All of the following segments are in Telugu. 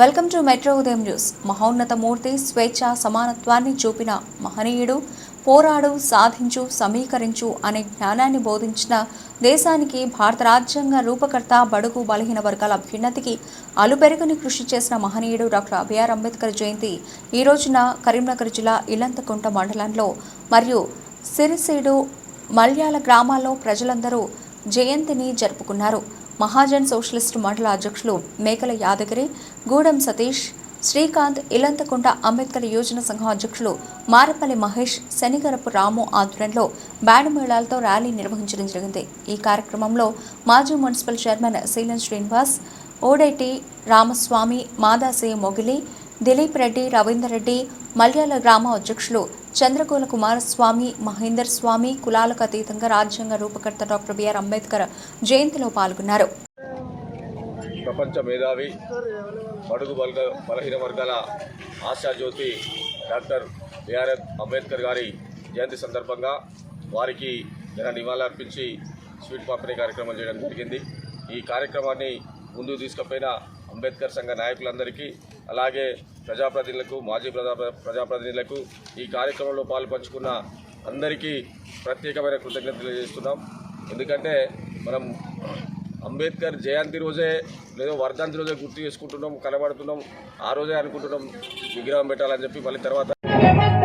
వెల్కమ్ టు మెట్రో ఉదయం న్యూస్. మహోన్నత మూర్తి స్వేచ్ఛ సమానత్వాన్ని చూపిన మహనీయుడు పోరాడు సాధించు సమీకరించు అనే జ్ఞానాన్ని బోధించిన దేశానికి భారత రాజ్యాంగ రూపకర్త బడుగు బలహీన వర్గాల అభ్యున్నతికి అలుపెరుగుని కృషి చేసిన మహనీయుడు డాక్టర్ బిఆర్ అంబేద్కర్ జయంతి ఈ రోజున కరీంనగర్ జిల్లా ఇల్లంతకుంట మండలంలో మరియు సిరిసీడు మల్యాల గ్రామాల్లో ప్రజలందరూ జయంతిని జరుపుకున్నారు. మహాజన్ సోషలిస్ట్ మండల అధ్యక్షులు మేకల యాదగిరి గూడెం సతీష్ శ్రీకాంత్ ఇలంతకుంట అంబేద్కర్ యోజన సంఘం అధ్యక్షులు మారపల్లి మహేష్ శనిగరపు రాము ఆధ్వర్యంలో బ్యాండ్ మేళాలతో ర్యాలీ నిర్వహించడం జరిగింది. ఈ కార్యక్రమంలో మాజీ మున్సిపల్ చైర్మన్ శీలం శ్రీనివాస్ ఓడేటి రామస్వామి మాదాసే మొగిలి దిలీప్ రెడ్డి రవీందర్ రెడ్డి మల్యాల గ్రామ అధ్యక్షులు చంద్రగోల కుమారస్వామి మహేందర్ స్వామి కులాలకు అతీతంగా రాజ్యాంగ రూపకర్త డాక్టర్ బిఆర్ అంబేద్కర్ జయంతిలో పాల్గొన్నారు. ప్రపంచ మేధావి బడుగు బలగ బలహీన వర్గాల ఆశాజ్యోతి డాక్టర్ బిఆర్ అంబేద్కర్ గారి జయంతి సందర్భంగా వారికి జన నివాళులర్పించి స్వీట్ పంపిణీ కార్యక్రమం చేయడం జరిగింది. ఈ కార్యక్రమాన్ని ముందుకు తీసుకుపోయిన అంబేద్కర్ సంఘ నాయకులందరికీ అలాగే ప్రజాప్రతినిధులకు మాజీ ప్రజా ప్రజాప్రతినిధులకు ఈ కార్యక్రమంలో పాల్పంచుకున్న అందరికీ ప్రత్యేకమైన కృతజ్ఞతలు తెలియజేస్తున్నాం. ఎందుకంటే మనం అంబేద్కర్ జయంతి రోజే లేదో వర్ధంతి రోజే గుర్తు చేసుకుంటున్నాం కనబడుతున్నాం ఆ రోజే అనుకుంటున్నాం విగ్రహం పెట్టాలని చెప్పి మళ్ళీ తర్వాత వ్యవస్థ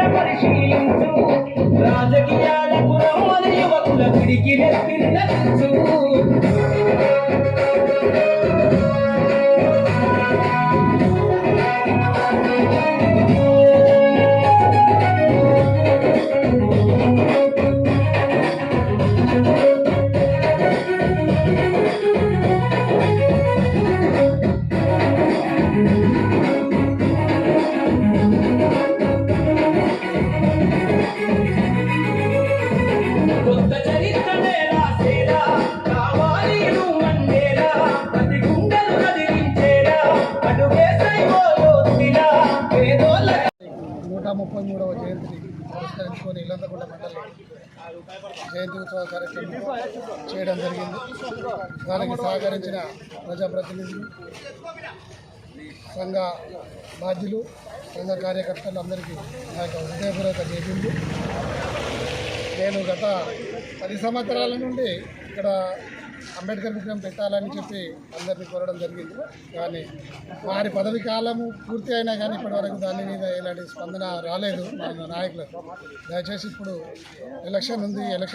ముప్పై మూడవ జయంతిని పురస్కరించుకొని ఇల్లంతకుంట మండలి జయంతి ఉత్సవ కార్యక్రమం చేయడం జరిగింది. దానికి సహకరించిన ప్రజాప్రతినిధులు సంఘ బాధ్యులు సంఘ కార్యకర్తలు అందరికీ నా యొక్క హృదయపూర్వక జైబీలు నేను గత పది సంవత్సరాల నుండి ఇక్కడ అంబేద్కర్ విగ్రహం పెట్టాలని చెప్పి అందరినీ కోరడం జరిగింది. కానీ వారి పదవి కాలము పూర్తి అయినా కానీ ఇప్పటివరకు దాని మీద ఎలాంటి స్పందన రాలేదు. మా నాయకులకు దయచేసి ఇప్పుడు ఎలక్షన్ ఉంది ఎలక్షన్